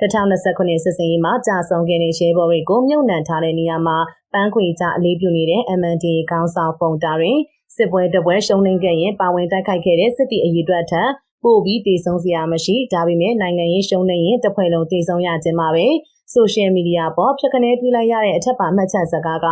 2029စစ်စင်ရေးမှာကြာဆုံးခဲ့တဲ့ရဲဘော်တွေကိုမြုပ်နှံထားတဲ့နေရာမှာပန်းခွေကြအလေးပြုနေတဲ့ MND ခေါင်းဆောင်ပုံတာတွင်စစ်ပွဲတပွဲရှုံးနိမ့်ခဲ့ရင်ပါဝင်တိုက်ခိုက်ခဲ့တဲ့စစ်တီအရေးအတွက်ထက်ပို့ပြီးတည်ဆုံးစရာမရှိဒါပေမဲ့နိုင်ငံရေးရှုံးနေရင်တစ်ဖွဲ့လုံးတည်ဆုံးရခြင်းမှာပဲဆိုရှယ်မီဒီယာပေါ်ဖြတ်ကနေတွေ့လိုက်ရတဲ့အထက်ပါမှတ်ချက်စကားက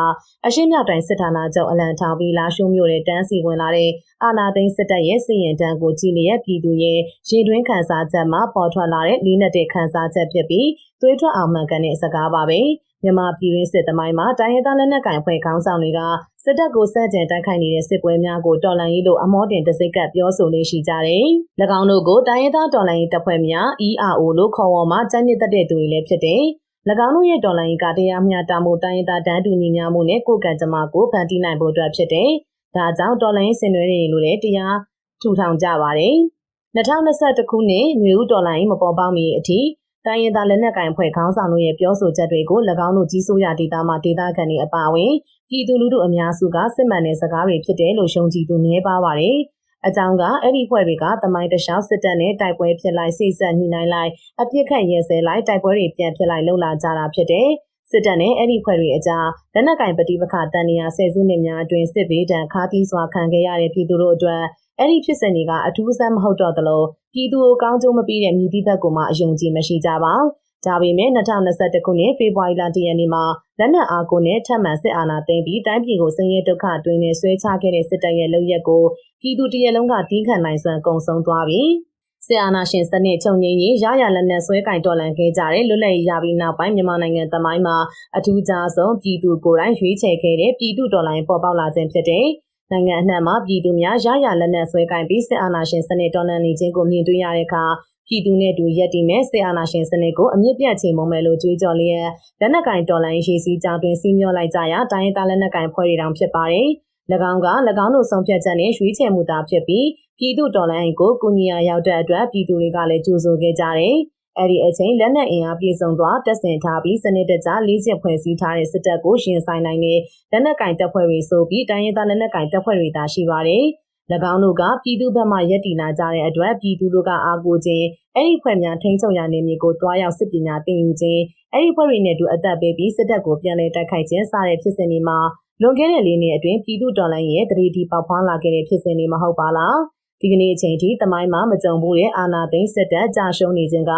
အရှင်းမြောက်တိုင်းစစ်ဌာနချုပ်အလံထောင်ပြီးလာရှုံးမြို့တဲ့တန်းစီဝင်လာတဲ့ အာနာသိန်းစစ်တပ်ရဲ့စီရင်တန်းကိုကြည်လျက်ပြည်သူရဲ့ရေတွင်းခန်းစားချက်မှာပေါ်ထွက်လာတဲ့လေးနက်တဲ့ခန်းစားချက်ဖြစ်ပြီးသွေးထွက်အောင်မှန်ကန်တဲ့စကားပါပဲမြန်မာပြည်ရင်းစစ်သမိုင်းမှာတိုင်းရင်းသားလက်နက်ကိုင်ဖွဲ့ခေါင်းဆောင်တွေကစစ်တပ်ကိုစက်ကြံတိုက်ခိုက်နေတဲ့စစ်ပွဲများကိုတော်လှန်ရေးလို့အမောတင်တစိကပ်ပြောဆိုနေရှိကြတယ်။၎င်းတို့ကိုတိုင်းရင်းသားတော်လှန်ရေးတပ်ဖွဲ့များ ERO လို့ခေါ်ဝေါ်မှစံညစ်တဲ့သူတွေလည်းဖြစ်တယ်။၎င်းတို့ရဲ့တော်လိုင်းကတရားမျှတမှုတိုင်းဒေသတန်းတူညီများမှုနဲ့ကိုယ်ကံကြမ္မာကိုဖန်တီးနိုင်ဖို့အတွက်ဖြစ်တယ်။ ဒါကြောင့်တော်လိုင်းဆင်နွှဲနေလို့လည်းတရားထူထောင်ကြပါတယ်။2021ခုနှစ်နွေဦးတော်လိုင်းမပေါ်ပေါက်မီအထိတိုင်းရင်းသားလက်နက်ကိုင်ဖွဲ့ခေါင်းဆောင်တို့ရဲ့ပြောဆိုချက်တွေကို၎င်းတို့ကြီးစိုးရဒေသမှာဒေသခံတွေအပါအဝင်ပြည်သူလူထုအများစုကစစ်မှန်တဲ့စကားတွေဖြစ်တယ်လို့ရှုံကြည်သူနည်းပါပါတယ်။အကြောင်းကအဲ့ဒီဖွဲ့တွေကတမိုင်းတခြားစစ်တပ်နဲ့တိုက်ပွဲဖြစ်လိုက်စိတ်ဆက်ညှိနှိုင်းလိုက်အပြစ်ခတ်ရဲစဲလိုက်တိုက်ပွဲတွေပြန်ဖြစ်လိုက်လှုပ်လာကြတာဖြစ်တယ်။ စစ်တပ်နဲ့အဲ့ဒီဖွဲ့တွေအကြားလက်နက်ကင်ပဋိပက္ခတန်ရာဆယ်စုနှစ်များအတွင်းစစ်ဘေးဒဏ်ခါးသီးစွာခံခဲ့ရတဲ့ပြည်သူတို့အတွက်အဲ့ဒီဖြစ်စဉ်တွေကအထူးဆန်းမဟုတ်တော့သလိုပြည်သူကိုကောင်းကျိုးမပေးတဲ့မြည်သည့်ဘက်ကအယုံကြည်မရှိကြပါဘူးဒါပေမဲ့2021ခုနှစ်ဖေဖော်ဝါရီလတရက်နေ့မှာလက်နက်အားကိုနဲ့ထပ်မံစစ်အာဏာသိမ်းပြီးတိုင်းပြည်ကိုဆင်းရဲဒုက္ခတွင်နဲ့ဆွဲချခဲ့တဲ့စစ်တပ်ရဲ့လုပ်ရက်ကိုပြည်သူတရက်လုံးကတီးခံနိုင်စွမ်းကုံဆုံးသွားပြီ။ စစ်အာဏာရှင်စနစ်ချုပ်ငြိမ်းရေးရရလက်နက်ဆွဲကင်တော်လှန်ခဲ့ကြတဲ့လွတ်လပ်ရေးရပြီးနောက်ပိုင်းမြန်မာနိုင်ငံသမိုင်းမှာအထူးခြားဆုံးပြည်သူကိုယ်တိုင်ရွေးချယ်ခဲ့တဲ့ပြည်သူတော်လှန်ရေးပေါ်ပေါက်လာခြင်းဖြစ်တဲ့နိုင်ငံအနှံ့မှာပြည်သူများရရလက်နက်ဆွဲကင်ပြီးစစ်အာဏာရှင်စနစ်တော်လှန်နေခြင်းကိုမြင်တွေ့ရတဲ့အခါပြည်သူနဲ့တူရက်တည်မဲ့စစ်အာဏာရှင်စနစ်ကိုအမြင့်ပြတ်ချေမုံမယ်လို့ကြွေးကြော်လျက်လက်နက်ကင်တော်လိုင်းရေးစည်းကြောင်းတွင်စီးမျောလိုက်ကြရာတိုင်းဒေသလက်နက်ကင်ဖွဲ့တွေတောင်ဖြစ်ပါတယ်။၎ င်းက၎င်းတို့ဆုံးဖြတ်ချက်နဲ့ရွေးချယ်မှုသာဖြစ်ပြီးပြည်သူတော်လိုင်းကိုကုညီယာရောက်တဲ့အတွက်ပြည်သူတွေကလည်းကြိုးဆိုခဲ့ကြတယ်။အဲ့ဒီအချိန်လက်နက်အင်အားပြည့်စုံသွားတက်ဆင်ထားပြီးစနစ်တကျလေးစစ်ဖွဲ့စည်းထားတဲ့စစ်တပ်ကိုရှင်ဆိုင်နိုင်တဲ့လက်နက်ကင်တပ်ဖွဲ့တွေဆိုပြီးတိုင်းရင်းသားလက်နက်ကင်တပ်ဖွဲ့တွေသာရှိပါတယ်။၎င်းတို့ကပြည်သူဘက်မှရက်တီနာကြတဲ့အတွက်ပြည်သူတို့ကအားကိုးခြင်းအဲ့ဒီဖွဲ့များထိန်းချုပ်ရနေမည်ကိုတွားရောက်စစ်ပညာသင်ယူခြင်းအဲ့ဒီဖွဲ့တွေနဲ့တူအသက်ပေးပြီးစစ်တပ်ကိုပြန်လည်တိုက်ခိုက်ခြင်းစတဲ့ဖြစ်စဉ်တွေမှာ လွန်ခဲ့တဲ့လေးနှစ်အတွင်းပြည်သူတော်လှန်ရေးတရေတီပေါက်ဖွားလာခဲ့တဲ့ဖြစ်စဉ်တွေမဟုတ်ပါလားဒီကနေ့အချိန်ထိတမိုင်းမှာမကြုံဘူးတဲ့အာနာသိန်းစစ်တပ်ကြာရှုံးနေခြင်းက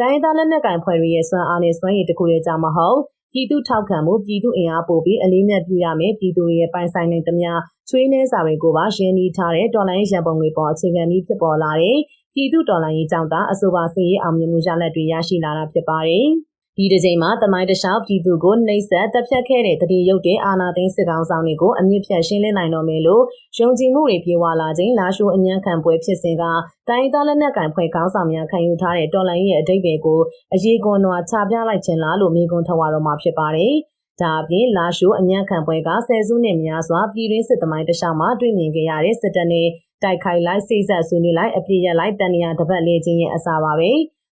တိုင်းသားလက်နက်ကင်ဖွဲ့တွေရဲ့စွမ်းအားနဲ့စွမ်းရည်တခုတည်းကြောင့်မဟုတ်ပြည်သူထောက်ခံမှုပြည်သူအင်အားပို့ပြီးအလေးနဲ့ပြုရမယ်ပြည်သူတွေရဲ့ပိုင်ဆိုင်နိုင်သမျှချွေးနှဲစာတွေကိုပါရင်းနှီးထားတဲ့တော်လိုင်းရန်ပုံငွေပေါ်အခြေခံပြီးဖြစ်ပေါ်လာတဲ့ပြည်သူတော်လိုင်းရေးကြောင့်သာအဆိုပါစည်ရေးအောင်မြင်မှုရလဒ်တွေရရှိလာတာဖြစ်ပါတယ်။ ဒီတစ်ချိန်မှာတမိုင်းတခြားပြည်သူကိုနှိပ်စက်တပ်ဖြတ်ခဲ့တဲ့တတိယုတ်တဲ့အာနာသိန်းစစ်ကောင်ဆောင်တွေကိုအမြင့်ဖြတ်ရှင်းလင်းနိုင်တော့မယ်လို့ယုံကြည်မှုတွေပြေဝလာခြင်းလာရှိုးအញ្ញံခံပွဲဖြစ်စဉ်ကတိုင်းသားလက်နက်ကင်ဖွဲ့ခေါင်းဆောင်များခံယူထားတဲ့တော်လိုင်းရဲ့အတိတ်တွေကိုအရေးကွန်နွာချပြလိုက်ခြင်းလားလို့မိကွန်းထဝါတော့မှာဖြစ်ပါတယ်။ဒါအပြင်လာရှိုးအညံ့ခံပွဲကဆယ်စုနှစ်များစွာပြည်တွင်းစစ်သမိုင်းတခြားမှာတွေ့မြင်ခဲ့ရတဲ့စစ်တပ်နဲ့တိုက်ခိုက်လိုက်စိတ်ဆက်ဆွေးနွေးလိုက်အပြည့်ရလိုက်တန်ရာတပတ်လေးချင်းရဲ့အစာပါပဲ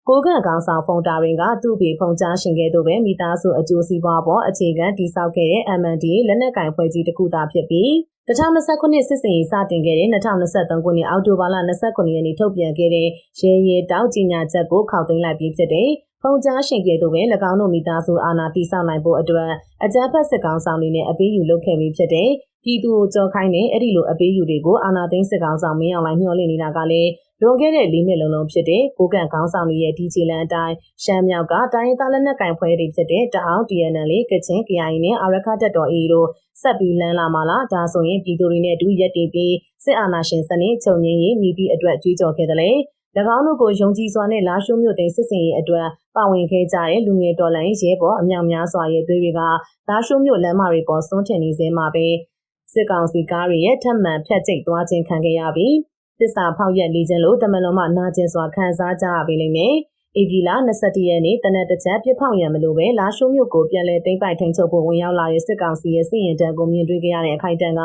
ကိုကန့်ကောင်ဆောင်ဖုန်တာရင်ကသူ့ပေဖုန်ချရှင်ခဲ့တို့ပဲမိသားစုအကျိုးစီးပွားပေါ်အခြေခံတည်ဆောက်ခဲ့တဲ့ MND လက်နက်ကင်ဖွဲ့ကြီးတစ်ခုသာဖြစ်ပြီး2029စစ်စင်ရေးစတင်ခဲ့တဲ့2023ခုနှစ်အောက်တိုဘာလ29ရက်နေ့ထုတ်ပြန်ခဲ့တဲ့ရဲရဲတောက်ကြီးညာချက်ကိုခောက်သိမ်းလိုက်ပြီးဖြစ်တဲ့ပုံကြားရှင်ကဲ့သို့ပဲ၎င်းတို့မိသားစုအာဏာတည်ဆောက်နိုင်ဖို့အတွက်အကြမ်းဖက်စစ်ကောင်ဆောင်တွေနဲ့အပေးယူလုပ်ခဲ့ပြီးဖြစ်တဲ့ ပြည်သူကိုကြော်ခိုင်းတဲ့အဲ့ဒီလိုအပေးယူတွေကိုအာဏာသိမ်းစစ်ကောင်ဆောင်မင်းအောင်လှိုင်မျှော်လင့်နေတာကလည်းလွန်ခဲ့တဲ့၄နှစ်လုံးလုံးဖြစ်တဲ့ကိုကန့်ခေါင်းဆောင်တွေရဲ့ဒီချီလန်အတိုင်းရှမ်းမြောက်ကတိုင်းရင်းသားလက်နက်ကိုင်ဖွဲ့တွေဖြစ်တဲ့တအောင် TNL ကချင် KIA နဲ့အာရခတက်တော် AA တို့ဆက်ပြီးလမ်းလာမှာလားဒါဆိုရင်ပြည်သူတွေနဲ့အတူရက်တည်ပြီးစစ်အာဏာရှင်စနစ်ချုပ်ငြိမ်းရေးမြည်ပြီးအတွက်ကြွေးကြော်ခဲ့တယ်လေ၎င်းတို့ကိုယုံကြည်စွာနဲ့လာရှိုးမြို့သိမ်းစစ်စင်ရေးအတွက်ပါဝင်ခဲ့ကြတဲ့လူငယ်တော်လှန်ရေးရဲဘော်အမြောက်များစွာရဲ့သွေးတွေကလာရှိုးမြို့လမ်းမတွေပေါ်စွန့်ထင်နေစေမှာပဲ စစ်ကောင်စီကားတွေရဲ့ထပ်မံဖျက်ကျိတ်သွားခြင်းခံခဲ့ရပြီးတစ္ဆာဖောက်ရက်လေးခြင်းလို့တမန်တော်မှနာကျင်စွာခံစားကြရပေလိမ့်မယ်။ဧပြီလ22ရက်နေ့တနက်တစ်ချက်ပြစ်ဖောက်ရံမလို့ပဲလာရှိုးမြို့ကိုပြန်လည်သိမ်းပိုက်ထိန်ချုပ်ဖို့ဝင်ရောက်လာတဲ့စစ်ကောင်စီရဲ့စစ်ရင်တန်းကိုမြင်တွေ့ခဲ့ရတဲ့အခိုက်အတန့်က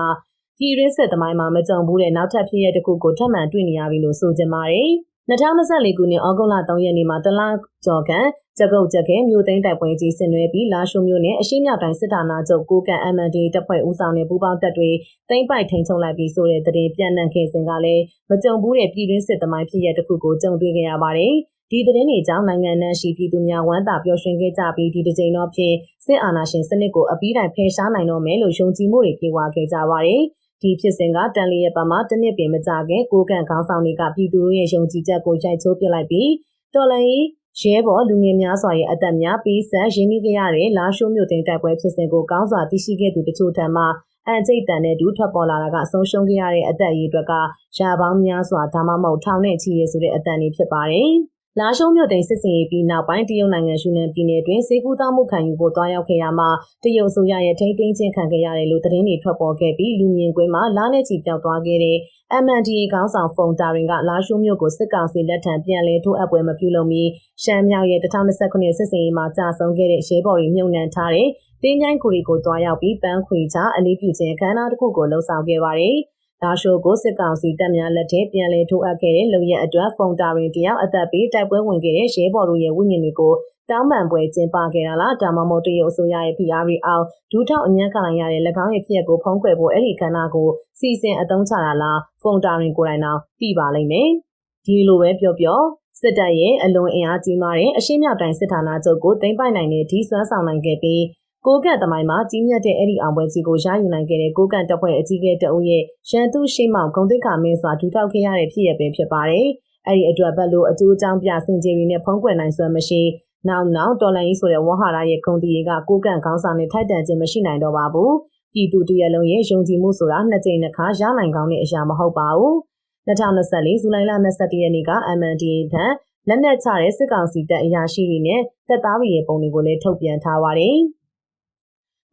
ပြည်ရင်းစစ်သမိုင်းမှာမကြုံဘူးတဲ့နောက်ထပ်ဖြစ်ရတဲ့တစ်ခုကိုထပ်မံတွေ့နေရပြီလို့ဆိုကြပါတယ်။ 2024ခုနှစ်ဩဂုတ်လ3ရက်နေ့မှာတလကျော်ကန်ကြကုတ်ကြခဲမြို့သိမ်းတိုက်ပွဲကြီးဆင်နွှဲပြီးလာရှိုမြို့နယ်အရှိမြောက်တိုင်းစစ်ဌာနချုပ်ကိုကန် MND တပ်ဖွဲ့ဦးဆောင်တဲ့ပူးပေါင်းတပ်တွေသိမ်းပိုက်ထိန်ချုပ်လိုက်ပြီးဆိုတဲ့သတင်းပြန့်နှံ့ခဲ့စဉ်ကလည်းမကြုံဘူးတဲ့ပြည်တွင်းစစ်သမိုင်းဖြစ်ရတဲ့တစ်ခုကိုကြုံတွေ့ခဲ့ရပါတယ်ဒီသတင်းတွေကြောင့်နိုင်ငံ내ရှိပြည်သူများဝမ်းသာပျော်ရွှင်ခဲ့ကြပြီးဒီတစ်ကြိမ်တော့ဖြင့်စစ်အာဏာရှင်စနစ်ကိုအပြီးတိုင်ဖယ်ရှားနိုင်တော့မယ်လို့ယုံကြည်မှုတွေပြေဝခဲ့ကြပါတယ်။ ဒီဖြစ်စဉ်ကတန်လျက်ပမာတစ်နှစ်ပင်မကြခင်ကိုကန့်ခေါင်းဆောင်တွေကပြည်သူတို့ရဲ့ယုံကြည်ချက်ကိုရိုက်ချိုးပစ်လိုက်ပြီးတော်လန်ကြီးရဲဘော်လူငယ်များစွာရဲ့အသက်များပြီးဆက်ရင်းနှီးကြရတဲ့လာရှိုးမြို့တင်တိုက်ပွဲဖြစ်စဉ်ကိုကောင်းစွာသိရှိခဲ့သူတချို့ထံမှအန်ကျိတ်တန်တဲ့ဒူးထွက်ပေါ်လာတာကဆုံးရှုံးခဲ့ရတဲ့အသက်အရေးအတွက်ကရာပေါင်းများစွာဒါမှမဟုတ်ထောင်နဲ့ချီရဆိုတဲ့အသက်တွေဖြစ်ပါတယ်။ လာရှုံးမြို့တိန်စစ်စင်ရေးပြီးနောက်ပိုင်းတရုတ်နိုင်ငံယူနန်ပြည်နယ်တွင်စေကူသားမှုခံယူဖို့တွားရောက်ခဲ့ရမှာတရုတ်အစိုးရရဲ့ထိန်းသိမ်းခြင်းခံခဲ့ရတယ်လို့သတင်းတွေထွက်ပေါ်ခဲ့ပြီးလူမြင်ကွင်းမှာလာနဲ့ချီပြောက်သွားခဲ့တဲ့ MNDA ခေါင်းဆောင်ဖုန်တာရင်ကလာရှုံးမြို့ကိုစစ်ကောင်စီလက်ထံပြန်လည်ထိုးအပ်ပွဲမပြုလုပ်မီရှမ်းမြောက်ရဲ့2029စစ်စင်ရေးမှာကြာဆုံးခဲ့တဲ့ရဲဘော်တွေမြုံနှံထားတဲ့တင်းကျိုင်းခုရီကိုတွားရောက်ပြီးပန်းခွေချအလေးပြုခြင်းအခမ်းအနားတစ်ခုကိုလှုပ်ဆောင်ခဲ့ပါတယ်။ ဒါရှိုးကိုစစ်ကောင်စီတပ်များလက်ထက်ပြန်လည်ထိုးအပ်ခဲ့တဲ့လုံရက်အတွက်ဖုန်တာရင်တယောက်အသက်ပေးတိုက်ပွဲဝင်ခဲ့တဲ့ရဲဘော်တို့ရဲ့ဝိညာဉ်တွေကိုတောင်းပန်ပွဲကျင်းပခဲ့တာလားဒါမှမဟုတ်တရုတ်အစိုးရရဲ့ PR တွေအောင်ဒူးထောက်အញ្ញံခံလိုက်ရတဲ့၎င်းရဲ့ဖြစ်ရပ်ကိုဖုံးကွယ်ဖို့အဲ့ဒီခန္ဓာကိုစီစဉ်အသုံးချတာလားဖုန်တာရင်ကိုယ်တိုင်တော့သိပါလိမ့်မယ်ဒီလိုပဲပြောပြောစစ်တပ်ရဲ့အလွန်အင်အားကြီးမားတဲ့အရှင်းမြောက်တိုင်းစစ်ဌာနချုပ်ကိုတင်ပိုက်နိုင်တဲ့ဒီစွမ်းဆောင်နိုင်ခဲ့ပြီး ကိုကန့်တမိုင်းမှာကြီးမြတ်တဲ့အဲ့ဒီအောင်ပွဲကြီးကိုရယူနိုင်ခဲ့တဲ့ကိုကန့်တပ်ဖွဲ့အကြီးအကဲတအုပ်ရဲ့ရန်သူရှိမောင်ဂုံတိတ်ခါမင်းစွာဒူထောက်ခဲ့ရတဲ့ဖြစ်ရပ်ပဲဖြစ်ပါတယ်။အဲ့ဒီအတွက်ဘက်လို့အကျိုးအကြောင်းပြစင်ကြေတွေနဲ့ဖုံးကွယ်နိုင်စွမ်းမရှိနောက်နောက်တော်လန်ကြီးဆိုတဲ့ဝဟရာရဲ့ဂုံတီကကိုကန့်ခေါင်းဆောင်နဲ့ထိုက်တန်ခြင်းမရှိနိုင်တော့ပါဘူး။ပြည်သူတရလုံးရဲ့ယုံကြည်မှုဆိုတာနှစ်ကြိမ်နှစ်ခါရနိုင်ကောင်းတဲ့အရာမဟုတ်ပါဘူး။2024ဇူလိုင်လ22ရက်နေ့က MNDA ထံလက်နက်ချတဲ့စစ်ကောင်စီတပ်အရာရှိတွေနဲ့တပ်သားတွေရဲ့ပုံတွေကိုလည်းထုတ်ပြန်ထားပါတယ်။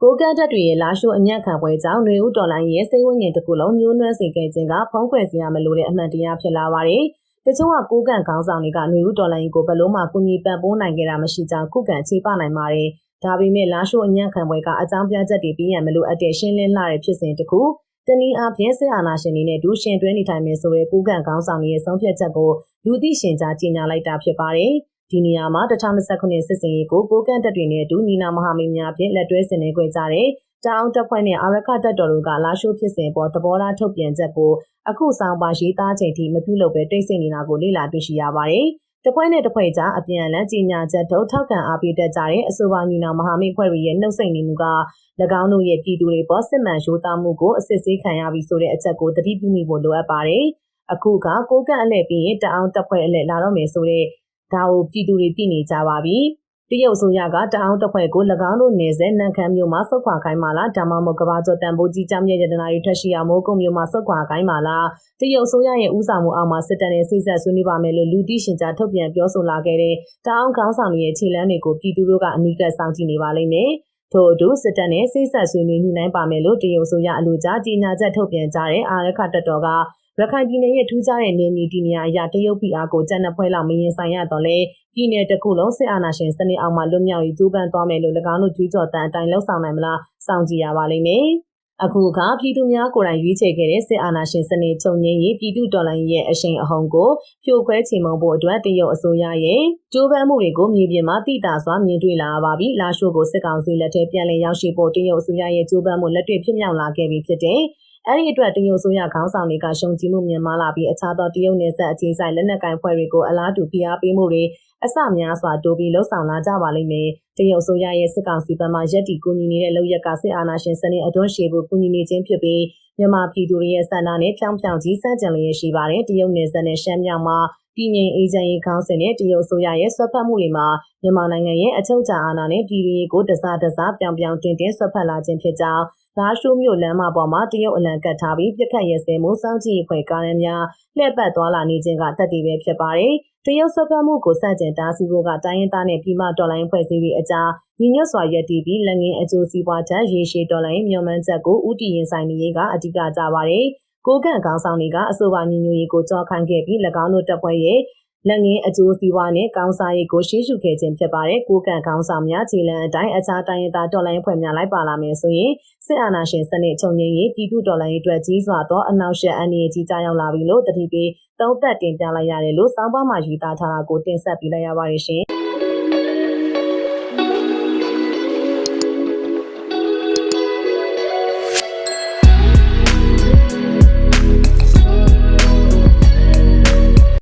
ကိုကန့်တက်တွေရဲ့လာရှိုးအညံ့ခံပွဲကြောင့်ຫນွေဦးတော်လိုင်းရဲ့စိတ်ဝိညာဉ်တစ်ခုလုံးညှိုးနှွမ်းစေခဲ့ခြင်းကဖုံးကွယ်စရာမလိုတဲ့အမှန်တရားဖြစ်လာပါတယ်။တချို့ကကိုကန့်ခေါင်းဆောင်တွေကຫນွေဦးတော်လိုင်းကိုဘလို့မှကူညီပံ့ပိုးနိုင်ခဲ့တာမရှိကြောင်းခုခံချေပနိုင်ပါတယ်။ဒါပေမဲ့လာရှိုးအညံ့ခံပွဲကအကြောင်းပြချက်တွေပြီးရန်မလိုအပ်တဲ့ရှင်းလင်းလာတဲ့ဖြစ်စဉ်တစ်ခုတနည်းအားဖြင့်စစ်အာဏာရှင်တွေနဲ့ဒူးရှင်တွဲနေထိုင်မယ်ဆိုတဲ့ကိုကန့်ခေါင်းဆောင်တွေရဲ့ဆုံးဖြတ်ချက်ကိုလူသိရှင်ကြားကြေညာလိုက်တာဖြစ်ပါတယ်။ ဒီနေရာမှာ2029စစ်စင်ရေးကိုကိုကန့်တက်တွေနဲ့အတူညီနာမဟာမိတ်များဖြင့်လက်တွဲဆင်နွှဲကြတဲ့တောင်တပ်ဖွဲ့နဲ့အာရခတပ်တော်တို့ကလာရှိုးဖြစ်စဉ်ပေါ်သဘောထားထုတ်ပြန်ချက်ကိုအခုဆောင်ပါရေးသားချိန်ထိမပြုလုပ်ပဲတိတ်ဆိတ်နေတာကိုလေ့လာတွေ့ရှိရပါတယ်။တပွဲနဲ့တပွဲကြားအပြန်အလှန်ကြီးညာချက်ထုတ်ထောက်ခံအားပေးတတ်ကြတဲ့အဆိုပါညီနောင်မဟာမိတ်ဖွဲ့ရဲ့နှုတ်ဆက်နေမှုက၎င်းတို့ရဲ့ပြည်သူတွေပေါ်စစ်မှန်ရိုးသားမှုကိုအစစ်ဆေးခံရပြီဆိုတဲ့အချက်ကိုတတိပြုမိဖို့လိုအပ်ပါတယ်။အခုကကိုကန့်အလှည့်ပြီးရင်တအောင်တပ်ဖွဲ့အလှည့်လာတော့မယ်ဆိုတဲ့ ဒါကိုပြည်သူတွေသိနေကြပါပြီ။တရုတ်အစိုးရကတအောင်တပ်ဖွဲ့ကို၎င်းတို့နေဆက်နန်ခမ်းမြို့မှာစုခွာခိုင်းမှလားဒါမှမဟုတ်ကဘာကျော်တန်ဖိုးကြီးကြောင့်မြရတနာတွေထွက်ရှိအောင်မိုးကုံမြို့မှာစုခွာခိုင်းမှလားတရုတ်အစိုးရရဲ့ဥဆောင်မှုအောက်မှာစစ်တပ်နဲ့စိစက်ဆွေးနွေးပါမယ်လို့လူသိရှင်ကြားထုတ်ပြန်ပြောဆိုလာခဲ့တဲ့တအောင်ခေါင်းဆောင်တွေရဲ့ခြေလှမ်းတွေကိုပြည်သူတို့ကအနီးကပ်စောင့်ကြည့်နေပါလိမ့်မယ်။ထို့အတူစစ်တပ်နဲ့စိစက်ဆွေးနွေးညှိနှိုင်းပါမယ်လို့တရုတ်ဆိုရအလို့ကြားကြီးညာချက်ထုတ်ပြန်ကြတဲ့အာရခတပ်တော်က ရခိုင်ပြည်နယ်ရဲ့ထူးခြားတဲ့နေမြေဒီနေရာအရတရုတ်ပြည်အားကိုကြက်နှစ်ဖွဲလောက်မရင်ဆိုင်ရတော့လဲပြည်နယ်တစ်ခုလုံးစစ်အာဏာရှင်စနစ်အောက်မှာလွတ်မြောက်ရေးကြိုးပမ်းသွားမယ်လို့၎င်းတို့ကြွေးကြော်တမ်းအတိုင်းလှုပ်ဆောင်နိုင်မလားစောင့်ကြည့်ရပါလိမ့်မယ်။အခုအခါပြည်သူများကိုယ်တိုင်ရွေးချယ်ခဲ့တဲ့စစ်အာဏာရှင်စနစ်ချုပ်ငြိမ်းရေးပြည်သူတော်လှန်ရေးရဲ့အရှိန်အဟုန်ကိုဖြိုခွဲချေမှုန်းဖို့အတွက်တရုတ်အစိုးရရဲ့ကြိုးပမ်းမှုတွေကိုမြေပြင်မှာတိတာစွာမြင်တွေ့လာပါပြီ။လာရှိုးကိုစစ်ကောင်စီလက်ထဲပြန်လည်ရောက်ရှိဖို့တရုတ်အစိုးရရဲ့ကြိုးပမ်းမှုလက်တွေ့ဖြစ်မြောက်လာခဲ့ပြီဖြစ်တဲ့ အဲ့ဒီအတွက်တရုတ်ဆိုရခေါင်းဆောင်တွေကရှုံချမှုမြန်မာလာပြီးအခြားသောတရုတ်နယ်စပ်အခြေဆိုင်လက်နက်ကိုင်ဖွဲ့တွေကိုအလားတူဖိအားပေးမှုတွေအစများစွာတိုးပြီးလှုပ်ဆောင်လာကြပါလိမ့်မယ်။တရုတ်ဆိုရရဲ့စစ်ကောင်စီဘက်မှရက်တီကူညီနေတဲ့လုပ်ရက်ကစစ်အာဏာရှင်စနစ်အတွန်းရှည်ဖို့ကူညီနေခြင်းဖြစ်ပြီးမြန်မာပြည်သူတွေရဲ့ဆန္ဒနဲ့ဖြောင်းဖြောင်းကြီးစန့်ကျင်လျက်ရှိပါတယ်။တရုတ်နယ်စပ်နဲ့ရှမ်းမြောက်မှာ ပြည်ငြိမ်အေဂျင့်ရေးခေါင်းစဉ်နဲ့တရုတ်ဆိုရရဲ့ဆွတ်ဖက်မှုတွေမှာမြန်မာနိုင်ငံရဲ့အချုပ်အခြာအာဏာနဲ့ပြည်တွင်းရေးကိုတစားတစားပြောင်ပြောင်တင်တင်ဆွတ်ဖက်လာခြင်းဖြစ်ကြောင်းလာရှိုးမြို့လမ်းမပေါ်မှာတရုတ်အလံကတ်ထားပြီးပြက်ခတ်ရဲစဲမှုစောင့်ကြည့်အဖွဲ့ကားရမ်းများလှည့်ပတ်သွားလာနေခြင်းကတက်တည်ပဲဖြစ်ပါတယ်။တရုတ်ဆွတ်ဖက်မှုကိုစတင်တားဆီးဖို့ကတိုင်းရင်းသားနဲ့ပြည်မတော်လိုင်းဖွဲ့စည်းပြီးအကြားညီညွတ်စွာရည်တည်ပြီးလက်ငင်းအကျိုးစီးပွားထက်ရေရှည်တော်လိုင်းမျှော်မှန်းချက်ကိုဥတီရင်ဆိုင်နေရေးကအဓိကကြပါတယ်။ ကိုကန့်ခေါင်းဆောင်တွေကအဆိုပါညီညွတ်ရေးကိုကြောခိုင်းခဲ့ပြီး၎င်းတို့တပ်ဖွဲ့ရဲ့လက်ငင်းအကျိုးစီးပွားနဲ့ကောင်းစားရေးကိုရှေ့ရှုခဲ့ခြင်းဖြစ်ပါတယ်။ကိုကန့်ကောင်းဆောင်များခြေလန်းအတိုင်းအခြားတိုင်းရင်းသားတော်လှန်ရေးဖွဲ့များလိုက်ပါလာမယ်ဆိုရင်စစ်အာဏာရှင်စနစ်ချုပ်ငြိမ်းရေးပြည်သူတော်လှန်ရေးအတွက်ကြီးစွာသောအနောက်ရှက်အန်ဒီကြီးကြားရောက်လာပြီလို့တတိပေးသုံးသက်တင်ပြလိုက်ရတယ်လို့စောင်းပါမှာရေးသားထားတာကိုတင်ဆက်ပေးလိုက်ရပါတယ်ရှင်။